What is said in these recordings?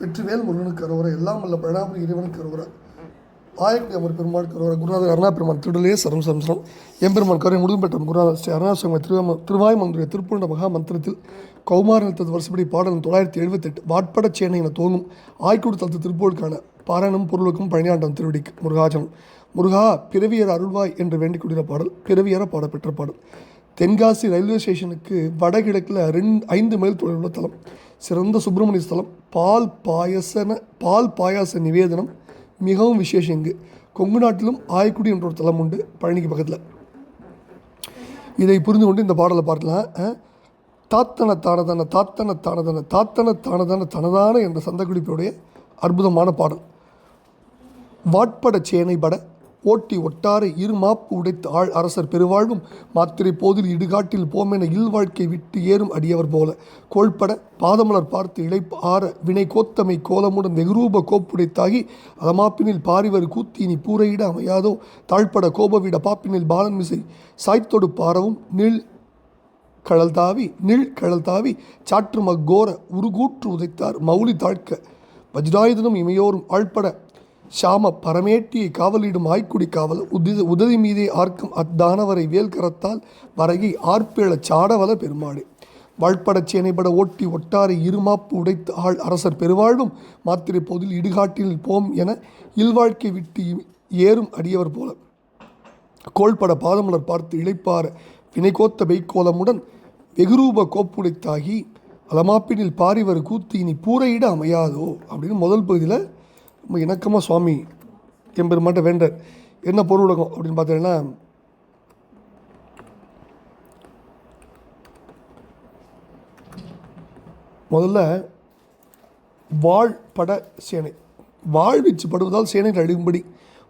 வெற்றிவேல் முருகனுக்கு அரோர எல்லாம் அல்ல பழனாபுரி இறைவனுக்கு அரோர ஆயக்குடி அமர் பெருமாள் கரோர குருநாதர் அருணா பெருமான் திருடலே சரம் சம்சரம் எம்பெருமான் கரை முழுதும் பெற்ற குருநாதர் ஸ்ரீ அருணாசிரம திருவாம திருவாய்மந்திரிய திருப்பூண்ட மகா மந்திரத்தில் கௌமாரத்தது வருஷப்படி பாடல் தொள்ளாயிரத்தி எழுபத்தெட்டு வாட்பட சேனை என தோங்கும் ஆய்க்குடி தளத்து திருப்போருக்கான பாராயணம் பொருளுக்கும் பழனியாண்டம் திருவடிக்கு முருகாஜனம். முருகா பிறவியர் அருள்வாய் என்று வேண்டிக் கொண்டிருந்த பாடல் பிறவியர பாடப்பெற்ற பாடல். தென்காசி ரயில்வே ஸ்டேஷனுக்கு வடகிழக்கில் ரெண்டு ஐந்து மைல் தொலைவில் தலம் சிறந்த சுப்பிரமணிய ஸ்தலம். பால் பாயசன பால் பாயாச நிவேதனம் மிகவும் விசேஷம் இங்கு. கொங்கு நாட்டிலும் ஆயக்குடி என்ற ஒரு தலம் உண்டு பழனிக்கு பக்கத்தில். இதை புரிந்து கொண்டு இந்த பாடலை பார்க்கலாம் தாத்தன தானதான தாத்தன தானதான தாத்தன தானதான தனதான என்ற சந்தக்குடிப்புடைய அற்புதமான பாடல். வாட்பட சேனை பட ஓட்டி ஒட்டாரை இரு மாப்பு உடைத்து ஆள் அரசர் பெருவாழ்வும் மாத்திரை போதில் இடுகாட்டில் போமென இல்வாழ்க்கை விட்டு ஏறும் அடியவர் போல. கோள்பட பாதமலர் பார்த்து இழைப்பு ஆற வினை கோத்தமை கோலமுடன் வெகுரூப கோப்புடைத்தாகி அதமாப்பினில் பாரிவர் கூத்தினி பூரையிட அமையாதோ தாழ்பட கோபவிட பாப்பினில் பாலன் மிசை சாய்த்தொடு பாரவும் நீள் கழல் தாவி நீள் கழல் தாவி சாற்று மக்கோர உருகூற்று உதைத்தார் மௌலி தாழ்க்க. வஜ்ராயுதனும் இமையோரும் ஆழ்பட ஷாம பரமேட்டியை காவலிடும் ஆய்க்குடி காவல் உதி உதவி மீதே ஆர்க்கும் அத்தானவரை வேல் வரகி வரையை ஆர்ப்பேள சாடவல பெருமாடு வாழ்படச் சேனைபட ஓட்டி ஒட்டாரை இருமாப்பு உடைத்து ஆள் அரசர் பெருவாழ்வும் மாத்திரை போதில் இடுகாட்டில் போம் என இல்வாழ்க்கை விட்டு ஏறும் அடியவர் போல. கோள்பட பாதமலர் பார்த்து இழைப்பார வினைகோத்த வைக்கோலமுடன் வெகுரூப கோப்புடைத்தாகி அலமாப்பினில் பாரிவர் கூத்து இனி பூரையிட அமையாதோ? அப்படின்னு முதல் பகுதியில் ரொம்ப இணக்கமாக சுவாமி எம்பெருமாட்ட வேண்டார். என்ன பொருள் உலகம் அப்படின்னு பார்த்தீங்கன்னா முதல்ல வாழ்பட சேனை. வாழ்வீச்சு படுவதால் சேனைகள் அழுகும்படி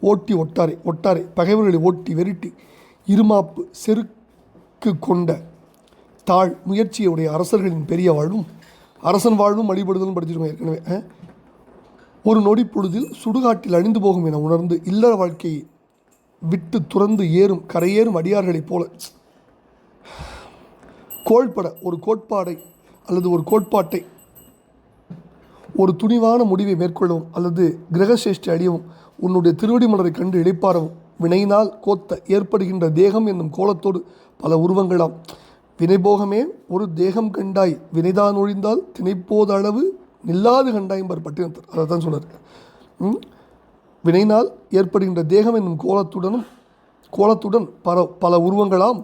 ஓட்டி ஒட்டாரை ஒட்டாரை பகைவர்களை ஓட்டி வெருட்டி இருமாப்பு செருக்கு கொண்ட தாழ் முயற்சியுடைய அரசர்களின் பெரிய வாழ்வும் அரசன் வாழ்வும் வழிபடுதலும் படிச்சிருக்கோம் ஏற்கனவே. ஒரு நொடி பொழுதில் சுடுகாட்டில் அழிந்து போகும் என உணர்ந்து இல்லற வாழ்க்கையை விட்டு துறந்து ஏறும் கரையேறும் அடியார்களைப் போல. கோள்பட ஒரு கோட்பாடை அல்லது ஒரு கோட்பாட்டை ஒரு துணிவான முடிவை மேற்கொள்ளவும் அல்லது கிரகசேஷ்டி அடியவும் உன்னுடைய திருவடி மலரை கண்டு இழைப்பாரவும் வினையினால் கோத்த ஏற்படுகின்ற தேகம் என்னும் கோலத்தோடு பல உருவங்களாம். வினைபோகமே ஒரு தேகம் கண்டாய் வினைதான் ஒழிந்தால் தினைப்போதளவு நில்லாது கண்டாயம்பர் பட்டினத்தர் அதை தான் சொன்னார். வினைனால் ஏற்படுகின்ற தேகம் என்னும் கோலத்துடனும் கோலத்துடன் பல பல உருவங்களாம்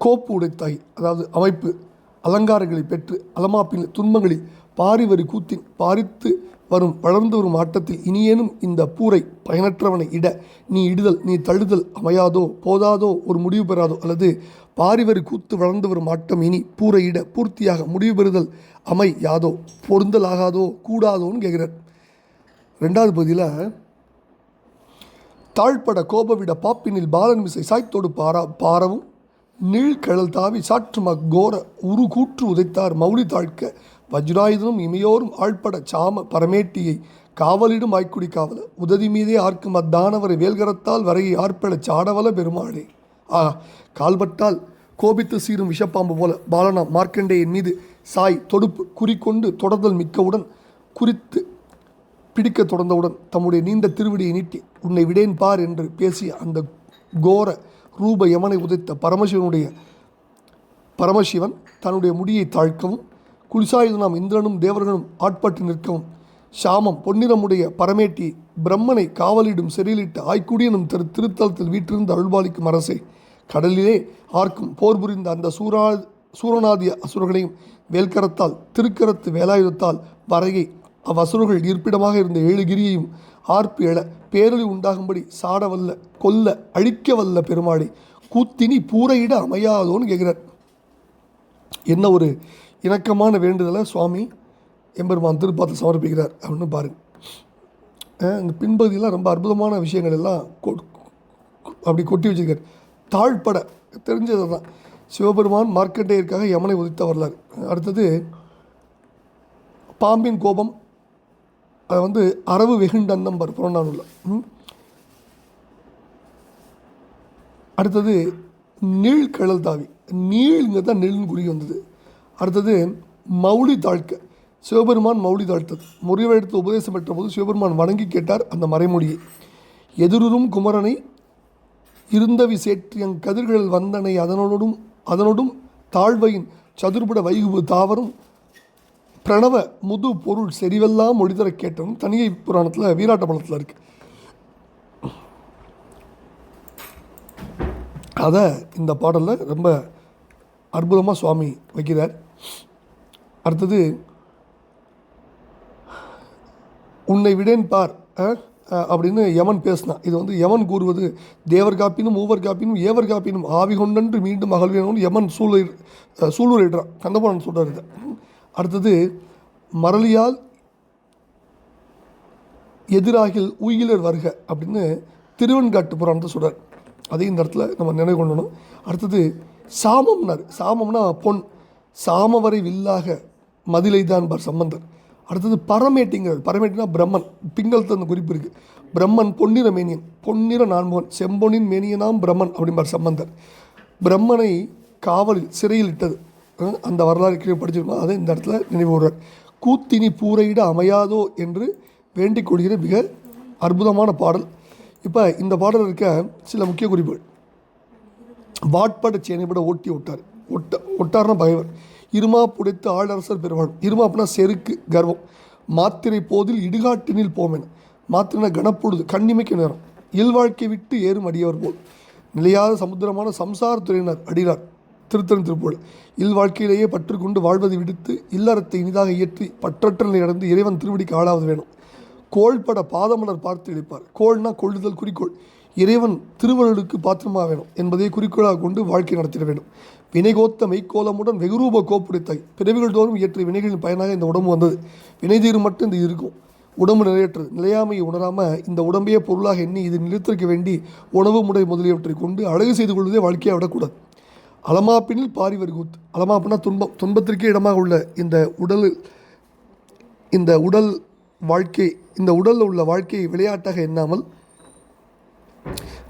கோப்பு உடைத்தாய். அதாவது அமைப்பு அலங்காரங்களை பெற்று அலமாப்பின் துன்பங்களில் பாரிவரி கூத்தின் பாரித்து வரும் வளர்ந்து வரும் ஆட்டத்தில் இனியேனும் இந்த பூரை பயனற்றவனை இட நீ இடுதல் நீ தழுதல் அமையாதோ போதாதோ ஒரு முடிவு பெறாதோ அல்லது பாரிவரி கூத்து வளர்ந்து வரும் ஆட்டம் இனி பூரை இட பூர்த்தியாக முடிவு பெறுதல் அமை யாதோ பொருந்தல் ஆகாதோ கூடாதோன்னு கேட்குறார். ரெண்டாவது பகுதியில் தாழ்பட கோபவிட பாப்பினில் பாலன் மிசை சாய்த்தோடு பாரா பாரவும் நீழ்கழல் தாவி சாற்றுமா கோர உரு கூற்று உதைத்தார் மௌலி தாழ்க்க வஜ்ராயுதனும் இமையோரும் ஆழ்பட சாம பரமேட்டியை காவலிடும் ஆய்க்குடி காவல உதவி மீதே ஆர்க்கும் அத்தானவரை வேல்கரத்தால் வரையை ஆர்ப்பட சாடவல பெருமாளே. ஆ கால்பட்டால் கோபித்து சீரும் விஷப்பாம்பு போல பாலனா மார்க்கண்டேயன் மீது சாய் தொடுப்பு குறிக்கொண்டு தொடர்தல் மிக்கவுடன் குறித்து பிடிக்க தொடர்ந்தவுடன் தம்முடைய நீண்ட திருவிடியை நீட்டி உன்னை விடேன் பார் என்று பேசிய அந்த கோர ரூப யமனை உதைத்த பரமசிவனுடைய பரமசிவன் தன்னுடைய முடியை தாழ்க்கவும் குளிசாயுதனாம் இந்திரனும் தேவர்களும் ஆட்பட்டு நிற்கவும். சாமம் பொன்னிறமுடைய பரமேட்டி பிரம்மனை காவலிடும் செறியிலிட்டு ஆய்க்குடியனும் திரு திருத்தலத்தில் வீற்றிருந்து அருள்பாலிக்கும் அரசே கடலிலே ஆர்க்கும் போர் புரிந்த அந்த சூரா சூரநாதிய அசுரர்களையும் வேல்கரத்தால் திருக்கரத்து வேலாயுதத்தால் வரையை அவ்வசுரர்கள் இருப்பிடமாக இருந்த ஏழுகிரியையும் ஆர்ப்பு எழ பேரழி உண்டாகும்படி சாடவல்ல கொல்ல அழிக்க வல்ல பெருமாளை கூத்தினி பூரையிட அமையாதோன்னு கேட்குறார். என்ன ஒரு இணக்கமான வேண்டுதலை சுவாமி எம்பெருமான் திருப்பாத்து சமர்ப்பிக்கிறார். அப்படின்னு பாருங்க. இந்த பின்பகுதியெல்லாம் ரொம்ப அற்புதமான விஷயங்கள் எல்லாம் அப்படி கொட்டி வச்சிருக்கார். தாழ்பட தெரிஞ்சது தான் சிவபெருமான் மார்க்கண்டேயருக்காக யமனை உதித்த வரலாறு. அடுத்தது பாம்பின் கோபம். அதை வந்து அரவு வெகுண்டன் நம்பர் புறநானூரில். அடுத்தது நீள் தாவி. நீளுங்க தான் நெல்னு குறி வந்தது. அடுத்தது மௌலி தாழ்க்க. சிவபெருமான் மௌலி தாழ்த்தது. முறிவெடுத்து உபதேசம் பெற்ற போது சிவபெருமான் வணங்கி கேட்டார் அந்த மறைமொழியை. எதிரும் குமரனை இருந்தவி சேற்றியங் கதிர்கள் வந்தனை அதனோடும் அதனோடும் தாழ்வையின் சதுர்பட வைகுபு தாவரும் பிரணவ முது பொருள் செறிவெல்லாம் ஒளிதர கேட்டவன் தனியை புராணத்தில் வீராட்ட பலத்தில் இருக்கு. அதை இந்த பாடலில் ரொம்ப அற்புதமாக சுவாமி வைக்கிறார். அடுத்தது உன்னை விடேன் பார். அப்படின்னு யமன் பேசினான். இது வந்து யமன் கூறுவது தேவர் காப்பினும் மூவர் காப்பினும் ஏவர் காப்பினும் ஆவி கொண்டன்று மீண்டும் அகழ்வேனும் யமன் சூழ சூளுரைடுறான் கந்தபுரன் சொல்கிறார் இது. அடுத்தது மரளியால் எதிராகில் உயிலர் வருக அப்படின்னு திருவெண்காட்டு புராணத்தை சொல்கிறார் அதையும் இந்த இடத்துல நம்ம நினைவு கொள்ளணும். அடுத்தது சாமம்னார். சாமம்னா பொன். சாமவரை வில்லாக மதிலை தான் பார் சம்பந்தர் அடுத்தது பரமேட்டிங்கிறது. பரமேட்டினா பிரம்மன். பிங்களத்து அந்த குறிப்பு இருக்குது பிரம்மன் பொன்னிற மேனியன். பொன்னிற நான்முகன். செம்பொனின் மேனியனாம் பிரம்மன் அப்படிம்பார் சம்பந்தர் பிரம்மனை காவலில் சிறையில் இட்டது. அந்த வரலாறு கீழே படிச்சிருக்கோம். அதை இந்த இடத்துல நினைவு கூத்தினி பூரையிட அமையாதோ என்று வேண்டிக் கொள்கிற மிக அற்புதமான பாடல். இப்போ இந்த பாடல் இருக்க சில முக்கிய குறிப்புகள். வாட்பட சேனைப்பட ஓட்டி விட்டார் ஒட்ட ஒட்டார்னா பகைவர் இருமா புடைத்து ஆளரசர் இருமா இருமாப்புனா செருக்கு கர்வம். மாத்திரை போதில் இடுகாட்டினில் போமென. மாத்திரை கனப்பொழுது கண்ணிமைக்கு நேரம். இல்வாழ்க்கை விட்டு ஏறும் அடியவர் போல். நிலையாத சமுத்திரமான சம்சார துறையினர் அடிறார் திருத்தன் திருப்போல் இல்வாழ்க்கையிலேயே பற்று கொண்டு வாழ்வதை விடுத்து இல்லறத்தை இனிதாக இயற்றி பற்றற்ற நிலை அடைந்து இறைவன் திருவடிக்கு ஆளாவது வேணும். கோள்பட பாதமலர் பார்த்து இழைப்பார். கோள்னா கொள்ளுதல் குறிக்கோள். இறைவன் திருவருளுக்கு பாத்திரமாக வேணும் என்பதை குறிக்கோளாக கொண்டு வாழ்க்கை நடத்திட வேண்டும். வினைகோத்த மெய்க்கோலமுடன் வெகுரூப கோப்புடைத்தாய். பிறவிகள் தோறும் இயற்றிய வினைகளின் பயனாக இந்த உடம்பு வந்தது. வினை தீரும் மட்டும் இது இருக்கும். உடம்பு நிலையற்றது நிலையாமையை உணராமல் இந்த உடம்பையே பொருளாக எண்ணி இது நிலைத்திருக்க வேண்டி உணவு முறை முதலியவற்றை கொண்டு அழகு செய்து கொள்வதே வாழ்க்கையை விடக்கூடாது. அலமாப்பினில் பாரிவர் வருகூத். அலமாப்பினா துன்பம். துன்பத்திற்கே இடமாக உள்ள இந்த உடல் இந்த உடல் வாழ்க்கை இந்த உடலில் உள்ள வாழ்க்கையை விளையாட்டாக எண்ணாமல்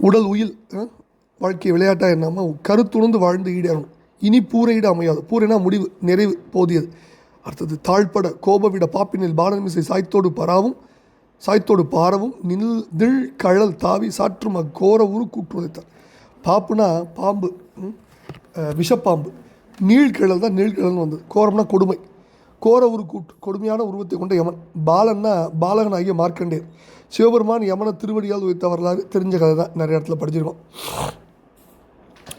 உடல் உயில் வாழ்க்கையை விளையாட்டாக எண்ணாமல் கருத்துணர்ந்து வாழ்ந்து ஈடேறணும். இனி பூரையிட அமையாது. பூரைனா முடிவு நிறைவு போதியது. அடுத்தது தாழ்பட கோபவிட பாப்பினில் பாடமிசை சாய்த்தோடு பராவும் சாய்த்தோடு பாரவும் நில் திள் கழல் தாவி சாற்றும் அக்கோர உரு கூற்றுவதைத்தார் பாப்புனா பாம்பு விஷப்பாம்பு. நீழ்கிழல் தான் நீழ்கிழல்னு வந்தது. கோரம்னா கொடுமை. கோர உரு கூட்டு கொடுமையான உருவத்தை கொண்ட யமன். பாலன்னா பாலகன் ஆகிய மார்க்கண்டேயர். சிவபெருமான் யமன திருவடியால் உயர்த்த வரலாறு தெரிஞ்ச கதை தான் நிறைய இடத்துல படிச்சிருக்கோம்.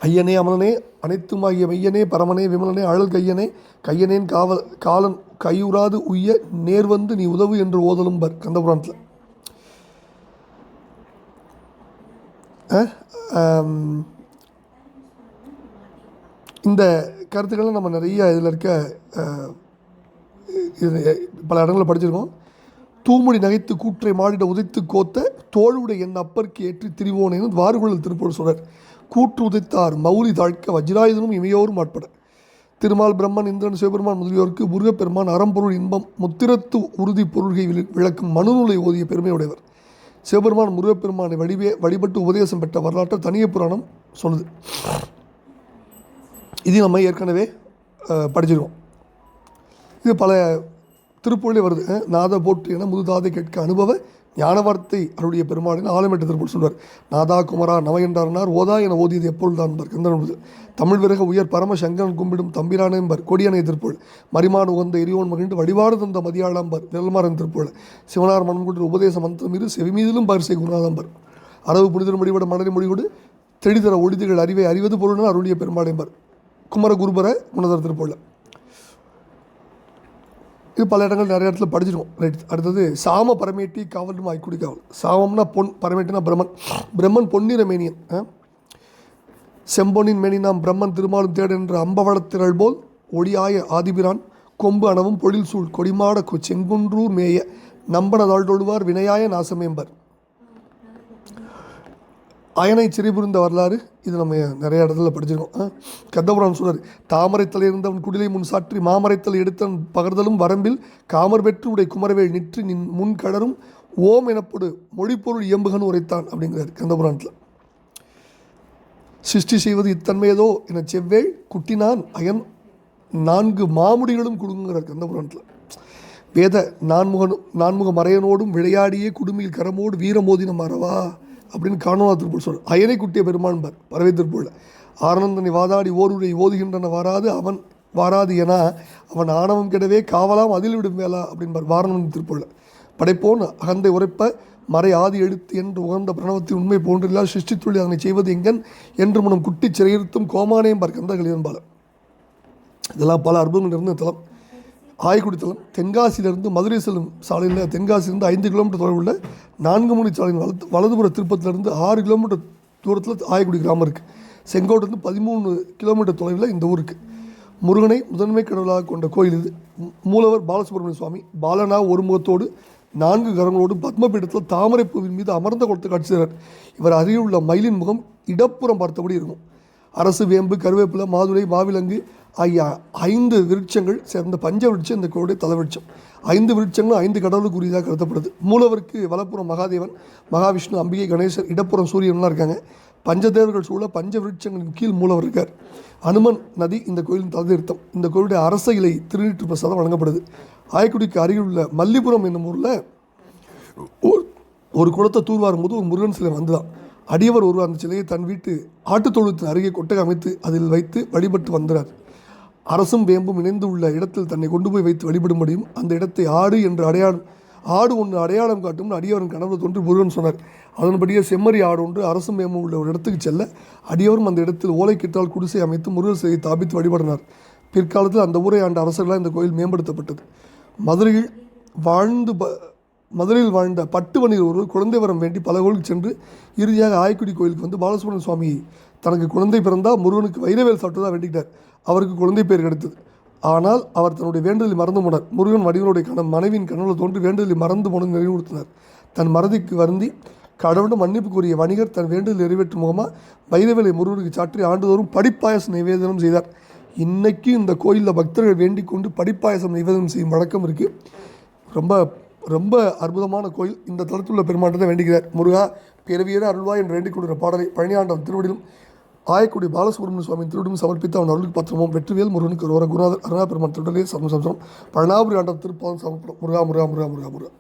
ஐயனே அமலனே அனைத்துமாகிய மெய்யனே பரமனே விமலனே அழல் கையனே கையனேன் காவல் காலன் கையுறாது உய்ய நேர் வந்து நீ உதவு என்று ஓதலும் பர் கந்தபுராணத்தில் இந்த கருத்துக்களை நம்ம நிறைய இதில் இருக்க பல இடங்களில் படிச்சிருக்கோம். தூமுடி நகைத்து கூற்றை மாடிட உதைத்து கோத்த தோளுடைய என் அப்பருக்கு ஏற்றி திரிவோனேன்னு வாருகுழல் திருப்பூர் சொல்கிறார் கூற்று உதைத்தார் மௌலி தாழ்க்க வஜ்ராயுதனும் இமையோரும் ஆட்பட. திருமால் பிரம்மன் இந்திரன் சிவபெருமான் முதலியோருக்கு முருகப்பெருமான் அறம்பொருள் இன்பம் முத்திரத்து உறுதி பொருள்கை விளக்கும் மனுநூலை ஓதிய பெருமையுடையவர். சிவபெருமான் முருகப்பெருமானை வடிவே வழிபட்டு உபதேசம் பெற்ற வரலாற்றை தனிய புராணம் சொல்லுது இது நம்ம ஏற்கனவே படிச்சிருக்கோம். இது பல திருப்பூரிலே வருது. நாத போற்று என முதுதாதை கேட்க அனுபவ ஞானவார்த்தை அவருடைய அருடைய பெருமாளின் ஆலமேட்டு திருப்பூர் சொல்வார். நாதா குமரா நவ என்றார்னார் ஓதா என ஓதியது எப்பொழுதான் என்பர் கந்தன் தமிழ் விரக உயர் பரம சங்கரன் கும்பிடும் தம்பிரான என்பர் கொடியனை திருப்பூர் மரிமான் உகந்த எரியோன் மகிழ்ந்து வழிபாடு தந்த மதியாளம்பர் நிழல்மாறன் திருப்பூர் சிவனார் மனம் கொண்டு உபதேச மந்திரம் இரு செவிமீதிலும் பரிசை குருநாதம்பர் அரவு புனிதர் முடிவோட மனதை முடிவிடு தெளிதர ஒளிதுகள் அறிவை அறிவது பொருள்னு அருளிய பெருமாளைம்பர் குமர குருபர குணதர் திருப்பூர்ல இது பல இடங்கள் நிறைய இடத்துல படிச்சிருக்கோம். ரைட் அடுத்தது சாம பரமேட்டி காவலும் ஆய்க்குடி காவல் சாமம்னா பொன் பரமேட்டினா பிரம்மன். பிரம்மன் பொன்னிற மேனியன் செம்பொன்னின் மேனி நாம் பிரம்மன் திருமாலும் தேட என்ற அம்பவளத்திரள் போல் ஒளியாய ஆதிபிரான் கொம்பு அணவும் பொழில் சூழ் கொடிமாட செங்குன்றூர் மேய நம்பனதாள் தொழுவார் வினையாய நாசமேம்பர் அயனை சிறைபுரிந்த வரலாறு இது நம்ம நிறைய இடத்துல படிச்சிருக்கோம். ஆ? கந்தபுரான் சொன்னார் தாமரைத்தலை இருந்தவன் குடிலை முன் சாற்றி மாமரைத்தலை எடுத்தவன் பகர்தலும் வரம்பில் காமர் பெற்று உடைய குமரவேல் நிற்று நின் முன் கடரும் ஓம் எனப்படு மொழிப்பொருள் இயம்புகன் உரைத்தான் அப்படிங்கிறார் கந்தபுராணத்தில். சிருஷ்டி செய்வது இத்தன்மையதோ என செவ்வேள் குட்டினான் அயன் நான்கு மாமுடிகளும் கொடுங்கிறார் கந்தபுராணத்தில். வேத நான்முகனும் நான்முக மறையனோடும் விளையாடியே குடுமியில் கரமோடு வீரமோதினம் மறவா அப்படின்னு காணவா திருப்பூர் சொல் அயனை குட்டிய பெருமான்பர் பறவை திருப்பூரில் ஆனந்தனை வாதாடி ஓருரை ஓதுகின்றன வாராது அவன் வாராது என அவன் ஆணவம் கெடவே காவலாம் அதில் விடும் வேலா அப்படின்பார் வாரணம் திருப்பூரில் படைப்போன் அகந்தை உரைப்ப மறை ஆதி எழுத்து என்று உகந்த பிரணவத்தின் உண்மை போன்றில்லால் சிருஷ்டித்துள்ளி அதனை செய்வது எங்கன் என்று மனம் குட்டி சிறையிருத்தும் கோமானையும் பார்க்கின்ற கந்தகள் இதெல்லாம் பல அற்புதங்கள் இருந்த தளம் ஆயக்குடி தென்காசியிலிருந்து மதுரை செல்லும் சாலையில் தென்காசியிலிருந்து ஐந்து கிலோமீட்டர் தொலைவில் உள்ள நான்கு மணி சாலையின் வலது வலதுபுற திருப்பத்திலிருந்து ஆறு கிலோமீட்டர் தூரத்தில் ஆயக்குடி கிராமம் இருக்குது செங்கோட்டிலிருந்து பதிமூணு கிலோமீட்டர் தொலைவில் இந்த ஊருக்கு முருகனை முதன்மை கடவுளாக கொண்ட கோயில் இது. மூலவர் பாலசுப்ரமணிய சுவாமி பாலனா ஒரு முகத்தோடு நான்கு கரங்களோடு பத்மபீடத்தில் தாமரை பூவின் மீது அமர்ந்த கொடுத்து காட்சி இவர் அருகில் உள்ள மயிலின் முகம் இடப்புறம் பார்த்தபடி இருக்கும். அரசு வேம்பு கருவேப்பிலை மாதுளை மாவிலங்கு ஆகிய ஐந்து விருட்சங்கள் சேர்ந்த பஞ்ச விருட்சம் இந்த கோளுடைய தலைவிருட்சம். ஐந்து விருட்சங்களும் ஐந்து கடவுளுக்கு உரியதாக கருதப்படுது. மூலவருக்கு வலப்புறம் மகாதேவன் மகாவிஷ்ணு அம்பிகை கணேசர் இடப்புறம் சூரியன்லாம் இருக்காங்க. பஞ்சதேவர்கள் சூழ பஞ்ச விருட்சங்களின் கீழ் மூலவர் இருக்கார். அனுமன் நதி இந்த கோயிலின் தலைநிறுத்தம் இந்த கோயிலுடைய அரச இலை திருநீற்று பிரசாதம் வழங்கப்படுது. ஆயக்குடிக்கு அருகில் உள்ள மல்லிபுரம் என்னும் ஊரில் ஒரு ஒரு குளத்தை தூர்வாரும் போது ஒரு முருகன் சிலை வந்துதான். அடியவர் ஒருவர் அந்த சிலையை தன் வீட்டு ஆட்டுத் தொழுவத்தின் அருகே கொட்டகை அமைத்து அதில் வைத்து வழிபட்டு வந்தார் அரசும் வேம்பும் இணைந்து உள்ள இடத்தில் தன்னை கொண்டு போய் வைத்து வழிபடும்படியும் அந்த இடத்தை ஆடு என்று அடையாளம் ஆடு ஒன்று அடையாளம் காட்டும் அடியவரின் கனவு தோன்றி முருகன் சொன்னார். அதன்படியே செம்மறி ஆடு ஒன்று அரசும் வேம்பும் உள்ள ஒரு இடத்துக்கு செல்ல அடியவரும் அந்த இடத்தில் ஓலைக்கிட்டால் குடிசை அமைத்து முருகன் சிலையை தாபித்து வழிபடினார். பிற்காலத்தில் அந்த ஊரை ஆண்ட அரசர்களால் இந்த கோயில் மேம்படுத்தப்பட்டது. மதுரையில் வாழ்ந்து ப மதுரையில் வாழ்ந்த பட்டு வணிகர் ஒருவர் குழந்தை வரம் வேண்டி பல கோயிலுக்கு சென்று இறுதியாக ஆயக்குடி கோயிலுக்கு வந்து பாலசுப்ரமணிய சுவாமி தனக்கு குழந்தை பிறந்தால் முருகனுக்கு வைரவேல் சாப்பிட்டதாக வேண்டிக்கிட்டார். அவருக்கு குழந்தை பேர் கிடைத்தது. ஆனால் அவர் தன்னுடைய வேண்டுதலை மறந்து போனார். முருகன் வடிவனுடைய கண மனைவியின் கனவுல தோன்றி வேண்டுதலை மறந்து போன நினைவுறுத்தினார் தன் மறதிக்கு வருந்தி கடவுளும் மன்னிப்பு கூறிய வணிகர் தன் வேண்டுதல் நிறைவேற்றும் முகமாக வைரவேலை முருகனுக்கு சாற்றி ஆண்டுதோறும் படிப்பாயசம் நிவேதனம் செய்தார். இன்றைக்கும் இந்த கோயிலில் பக்தர்கள் வேண்டிக் கொண்டு படிப்பாயசம் நிவேதனம் செய்யும் வழக்கம் இருக்குது ரொம்ப ரொம்ப அற்புதமான கோயில். இந்த தளத்தில் உள்ள பெருமாட்டத்தை வேண்டிக்கிறார் முருகா பிறவியர அருள்வாய் என்று வேண்டிக் கொடுக்கிற பாடலை பழனியாண்டம் திருவடியிலும் ஆயக்குடி பாலசுப்ரமணிய சுவாமி திருடும் சமர்ப்பித்த அவன் அருளுக்கு பத்திரமும். வெற்றிவேல் முருகனுக்கு ஒரு குருநாதர் அருணா பெருமான் திருடலே சமசம்சம் பழனாபுரி ஆண்டவன் திருப்பாதம் சமர்ப்பணம். முருகா முருகா முருகா முருகா முருகா.